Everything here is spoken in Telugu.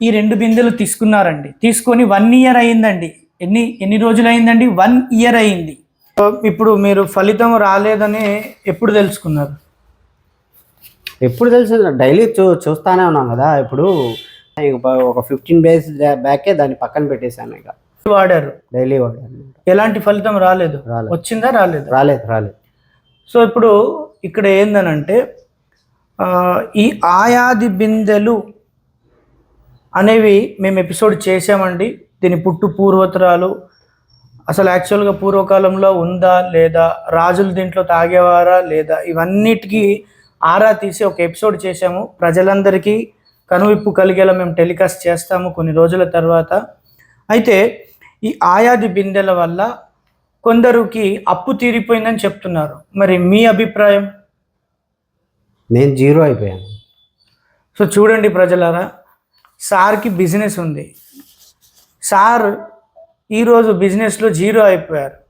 ఈ రెండు బిందెలు తీసుకున్నారండి. తీసుకొని వన్ ఇయర్ అయిందండి. ఎన్ని ఎన్ని రోజులు అయిందండి వన్ ఇయర్ అయింది ఇప్పుడు మీరు ఫలితం రాలేదని ఎప్పుడు తెలుసుకున్నారు? ఎప్పుడు తెలుసు డైలీ చూ చూస్తానే ఉన్నాం కదా ఇప్పుడు. ఒక ఫిఫ్టీన్ డేస్ బ్యాకే దాన్ని పక్కన పెట్టేశాను ఇక. వాడారు? డైలీ వాడాను. ఎలాంటి ఫలితం రాలేదు? రాలేదు. వచ్చిందా రాలేదు? రాలేదు రాలేదు. సో ఇప్పుడు ఇక్కడ ఏందనంటే ఈ ఆయాది బిందెలు అనేవి మేము ఎపిసోడ్ చేసామండి దీని పుట్టు పూర్వతరాలు అసలు యాక్చువల్గా పూర్వకాలంలో ఉందా లేదా రాజులు దీంట్లో తాగేవారా లేదా ఇవన్నిటికీ ఆరా తీసి ఒక ఎపిసోడ్ చేసాము ప్రజలందరికీ కనువిప్పు కలిగేలా మేము టెలికాస్ట్ చేస్తాము కొన్ని రోజుల తర్వాత. అయితే ఈ ఆయాది బిందెల వల్ల కొందరికి అప్పు తీరిపోయిందని చెప్తున్నారు. మరి మీ అభిప్రాయం? నేను జీరో అయిపోయాను. సో చూడండి ప్రజలారా సార్కి బిజినెస్ ఉంది. సార్ ఈరోజు బిజినెస్లో జీరో అయిపోయారు.